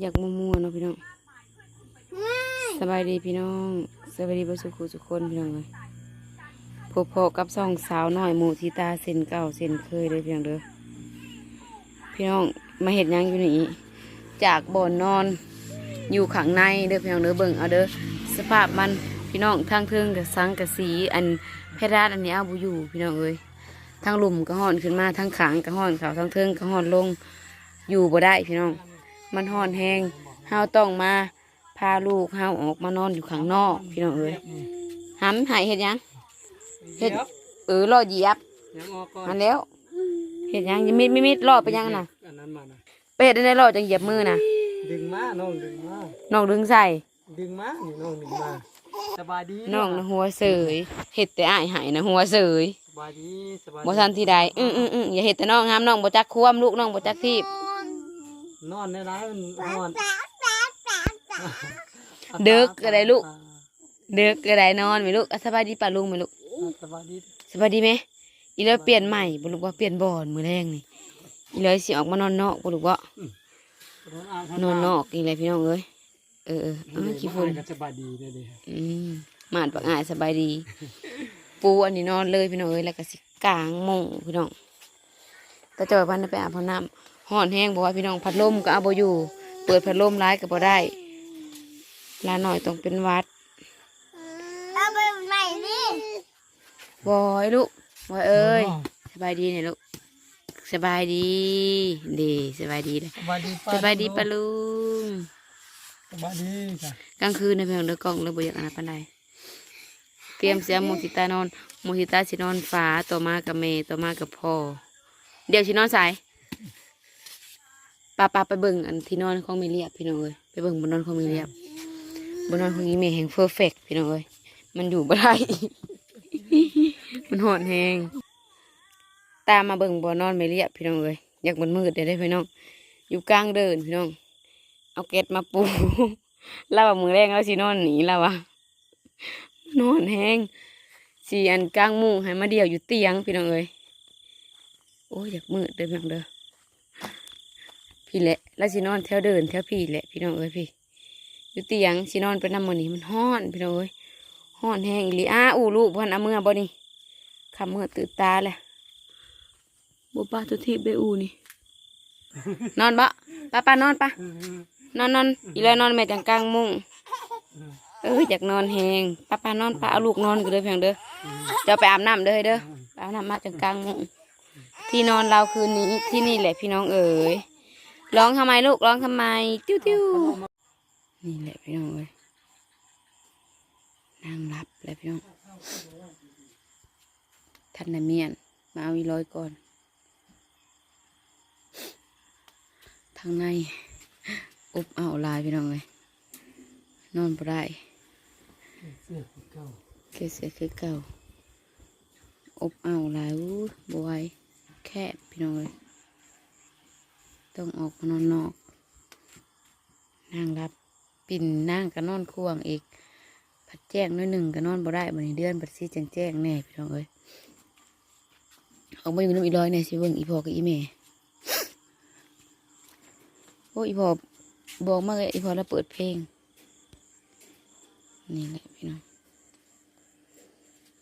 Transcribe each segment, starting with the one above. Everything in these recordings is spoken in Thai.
อยากมัวๆเนาะพี่น้องสบายดีพี่น้องสบายดีประสุขสุขคนพี่น้องเลยพบพอกับสองสาวน้อยหมู่ที่ตาเส้นเก่าเส้นเคยเลยพี่น้องเด้อพี่น้องมาเห็ดหยังอยู่นี่จากบ่อนนอนอยู่ข้างในเด้อพี่น้องเด้อเบิ่งเอาเด้อสภาพมันพี่น้องทางเทิงกับสังกับสีอันเพดานอันนี้เอาบุอยู่พี่น้องเอ้ยทางหลุมก็ห่อนขึ้นมาทางขางก็ห่อนเขาทางเทิงก็ห่อนลงอยู่บ่ได้พี่น้อง มันห่อนแห้งเฮาต้องมาพาลูกเฮาออกมานอนอยู่ข้างนอกพี่น้องเอ้ยหำหายเห็ดหยังเห็ดเออรอเหยียบยังออกก่อนมันแล้วเห็ดหยังมิดมิดมิดรอไปยังน่ะอันนั้นมานะไปเห็ดได้ได้รอจังเหยียบมือน่ะดึงมาน้องดึงมาน้องดึงใส่ดึงมานี่น้องดึงมาสบายดีน้องนะหัวเสยเห็ดแต่อ้ายหายนะหัวเสยสบายดีสบายบ่ทันที่ใดอืออืออืออย่าเห็ดแต่น้องห้ามน้องบ่จักควมลูกน้องบ่จักทีบ นอนในร้านมันนอนเด็กก็ได้ลูก เด็กก็ได้นอนไหมลูกอะสบายดีป่ะลุงไหมลูกสบายดีสบายดีไหมอีเลยเปลี่ยนใหม่บ่ลูกว่าเปลี่ยนบ่อนมื้อแรงนี่อีเลยสิออกมานอนนอกบ่ลูกว่านอนนอกนี่แหละพี่น้องเอ้ยเออเออเอามาขี้ฝุ่นก็สบายดีเลยดิอืมหมาดปักอ้ายสบายดี ปูอันนี้นอนเลยพี่น้องเอ้ยแล้วก็สิกลางมุงพี่น้องตาจอยพันธุ์ไปอาบน้ำ ห่อนแห้งบอกว่าพี่น้องพัดลมก็เอาบ่อยู่ เปิดพัดลมร้ายก็บ่ได้ลาหน่อยต้องเป็นหวัดเอาไปใหม่ดิบอยลูกบอยเอ้ยสบายดีเนี่ยลูกสบายดีดีสบายดีเลยสบายดีสบายดีปะลุงสบายดีจ้ะกลางคืนในเพียงเดือกล้องเลยบ่อยากอะไรปานใดเตรียมเสียโมสิตานอนโมสิตาสินอนฟ้าต่อมากับเมต่อมากับพ่อเดี๋ยวสินอนสาย ป้าป้าไปเบิ่งอันที่นอนของเมเรียบพี่น้องเอ้ยไปเบิ่งบนนอนของเมเรียบบนนอนของอีเมแห่งเพอร์เฟกพี่น้องเอ้ยมันอยู่บ่ได้มันหอนแหงตามมาเบิ่งบนนอนเมเรียบพี่น้องเอ้ยอยากมันมืดได้ได้พี่น้อง อยู่กลางเดินพี่น้อง เอาเก็ดมาปูเราว่ามือแรงแล้วสินอนหนีเราอะนอนแห้งสีอันกลางมุ้งให้มาเดียวอยู่เตียงพี่น้องเอ้ยโอ้ยอยากมืดเด้อพี่น้องเด้อ พี่แหละแล้วสินอนแถวเดินแถวพี่แหละพี่น้องเอ้ยพี่อยู่เตียงสินอนไปน้ำมันนี้มันห้อนพี่น้องเอ้ยห้อนแห้งอีหลีอ้าอู้ลูกพันอามือบ่นี่คำเมื่อตื่นตาเลยบ่ป้าตัวทีบได้อูนี่ นอนบะป้าป้านอนปะนอนนอนอีเลยนอนแม่จังกลางมุ้งเอออยากนอนแหงป้าป้านอนป้าเอาลูกนอนกันเลยเพียงเด้อเดี๋ยวไปอาบน้ำเด้อเด้อไปอาบน้ำมาจังกลางมุ้งที่นอนเราคืนนี้ที่นี่แหละพี่น้องเอ๋ย ร้องทำไมลูกร้องทำไม ติ้วติ้วนี่แหละพี่น้องเอ๋ยนั่งรับแล้วพี่น้องท่านนายเมียน มาเอาอีร้อยก่อน ทางในอบเอาวหลายพี่น้องเลยนอนบ่ได้เสื้อเก่าเคเสียคือเก่าอบเอาวหลายอู้บไหวยแคบพี่น้องเลย ต้องออกนอนนอกนั่งรับปิ่นนั่งก็นอนควงอีกพัดแจ้งน้อยหนึ่งก็นอนบ่ได้บันนี้เดือนบัดซีแจ้งแจ้งแน่พี่น้องเอ้ยออกมาอยู่น้ำอีร้อยในสิเบิ่งอีพอกับอีแม่โอ้อีพอบอกมากเลยอีพอแล้วเปิดเพลง นี่แหละพี่น้อง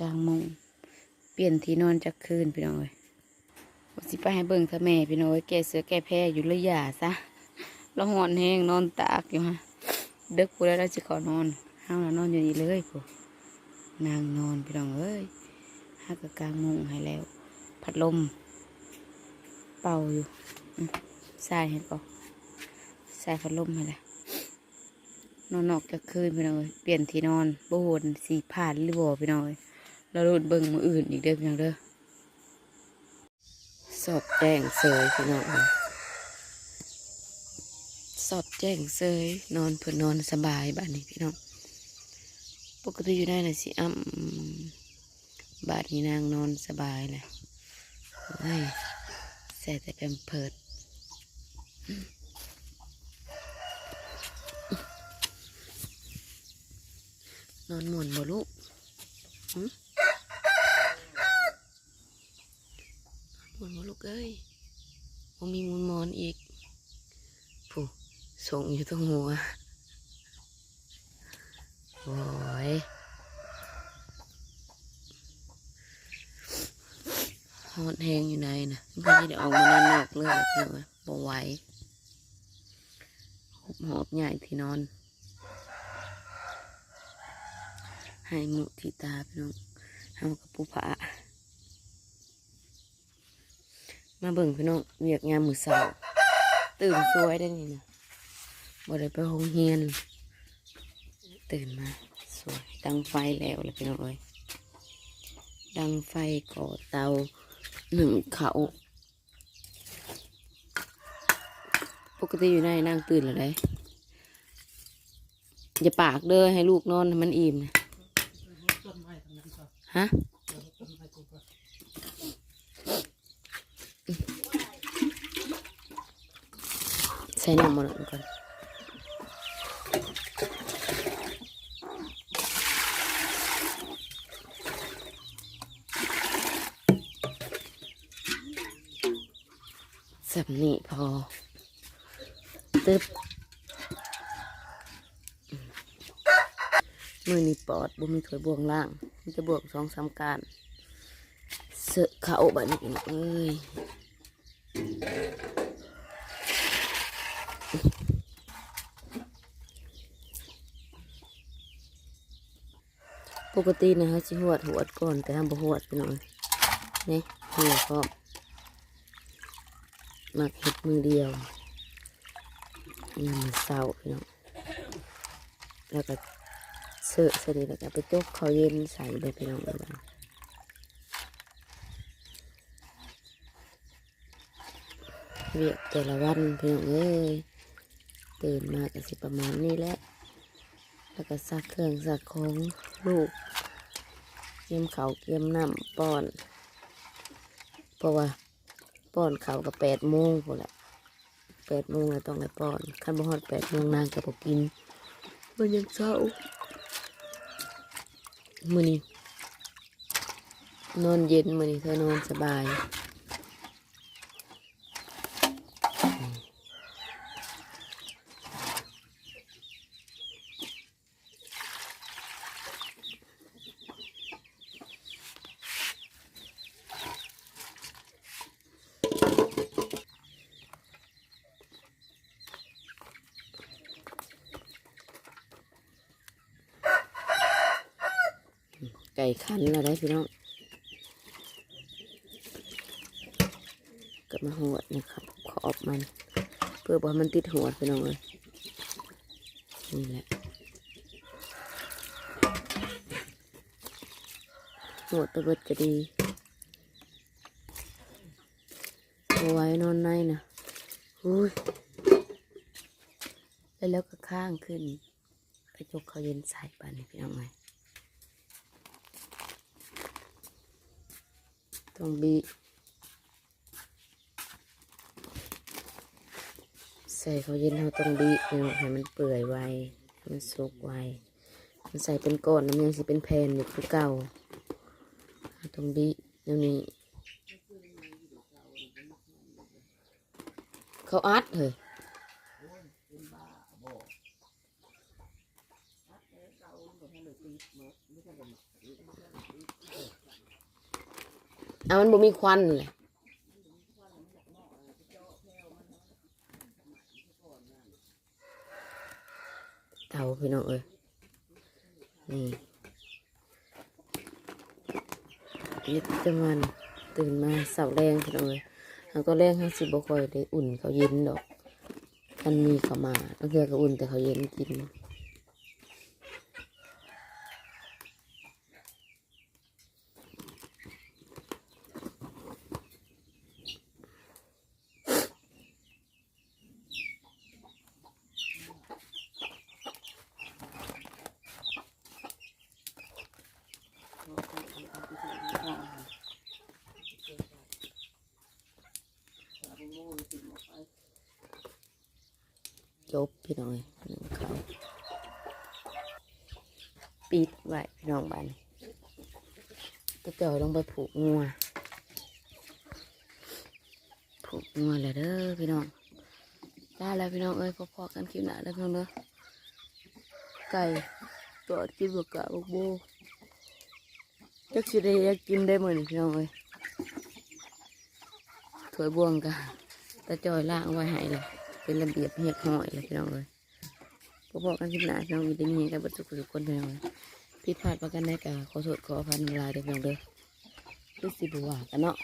กลางมงเปลี่ยนที่นอนจากคืนพี่น้องเอ้ย ว่าสิไปให้เบิ่งถ้าแม่พี่น้อยแก้เสือแก้แพ้อยู่เลยอย่าซะเราหอนแห้งนอนตากอยู่ฮะเด็กกูแล้วเราจะขอนอนห้าวแล้วนอนอยู่นี่เลยกูนางนอนพี่น้องเอ้ยห้ากับกลางมงให้แล้ว พัดลม เป่าอยู่อืมใส่เห็นปะใส่พัดลมให้ล้วนอนนอกจากคืนพี่น้อยเปลี่ยนที่นอนบ่โหนสีผ่านหรือบ่พี่น้องเอ้ยแล้วรุ่นเบิ่งมืออื่นอีกเด้อพี่น้องเด้อ สอดแจ้งเสยพี่น้องสอดแจ้งเสยนอนเพื่อนอนสบายบ้านนี้พี่น้องปกติอยู่ได้น่ะสิอ้ำบ้านนี้นางนอนสบายแหละเฮ้ยใส่แต่แพมเพิดนอนหมุนบ่ลูกหึหมุนบ่ลูก เอ้ยบ่มีมุนมอนอีกผู้ส่งอยู่ตรงหัวโอ้ยฮอดแหงอยู่ไหนนะไม่ได้ออกมานอนนอกเลยเพื่อนบ่ไหวหอบหอบใหญ่ที่นอน ให้มุทิตาพี่น้องเฮากับปูผา มาเบิ่งพี่น้องเวียกงามมือสาวตื่นสวยได้นี่นะบ่ได้ไปโรงเรียน ตื่นมา สวย ดังไฟแล้วเลยพี่น้องเอ้ยดังไฟก่อเตาหนึ่งเขาปกติอยู่ในนั่งตื่นแล้วได้อย่าปากเด้อให้ลูกนอนให้มันอิ่มนะฮะ เดี๋ยวต้นไม้กูก่อน ใส่น้ำมันก่อนสับนี่พอตึ๊บมือนี่ปอดบ่มีถวยบวงล่าง มันจะบวกสองสามการเสอเขาแบัดนี้เอ้ย ปกตินะฮะสิหวดหวดก่อนแต่ทำบ่หวดไปหน่อยนี่หัวก็มักเห็ดมือเดียวนี่มือเศร้าพี่น้องแล้วก็เสือใส่นี่แล้วก็ไปจกเขาเย็นใส่ไปพี่น้องเลยบ้างเวียกแต่ละวันพี่น้องเอ้ยตื่นมาก็สิประมาณนี้แหละ แล้วก็ซักเครื่องซักของลูก เกี่ยมเขาเกี่ยมน้ำป้อน เพราะว่าป้อนเขาวก็แปดโมงพอแหละแปดโมงแล้วต้องได้ป้อนขั้นบ่ฮอดแปดโมงนางก็บกกิน มันยังเศร้ามือนี้นอนเย็นมือนี้เธอนอนสบาย ไก่ขันแล้วได้พี่น้องก็มาหัวดนะครับขอบมัน เพื่อบ่ให้มันติดหัวพี่น้องเลยนี่แหละหัวตะเบิดก็ดีเอาไว้นอนในนะอุ้ยแล้วก็ข้างขึ้นไปจกเขาเย็นใส่ปานนี้พี่น้องเล ต้องบีใส่เขาเย็นเราต้องบีเนาะให้มันเปื่อยไว้มันสุกไวมันใส่เป็นก้อนน้ำยังสิเป็นแผ่นอยู่คือเก่าเราต้องบีเดี๋ยวนี้เขาอัดเลย เอามันบ่มีควันเลยเตาพี่น้องเอ้ยนี่ยึดจะมันตื่นมาเสาแรงพี่น้องเอ้ยแล้วก็แรงห้าสิบบ่คอยได้อุ่นเขาเย็นดอกมันมีเขามาบางทีก็อุ่นแต่เขาเย็นกิน จบพี่น้องเอ้ยหนึ่งเขาปิดไว้พี่น้องบ้านก็เจอยลงไปผูกงัวผูกงัวแล้วเด้อพี่น้องไปลาแล้วพี่น้องเอ้ยพอๆกันคลิปหน้าแล้วพี่น้องเด้อไก่ตอดกินบวกกะบวกโบจักสิได้อยากกินได้เหมือนพี่น้องเอ้ยถวยบวงกะตาจอยล่างไว้ให้เลย เป็นระเบียบเหียกห้อยเลยพี่น้องเลยพอๆกันคลิปหน้าพี่น้องมีได้มีกันบรรทุกทุกคนพี่น้องเอ้ยผิดพลาดประกันได้กะขอโทษขออภัยน้ำลายเด็กน้องเด้อคือสิบวากันเนาะ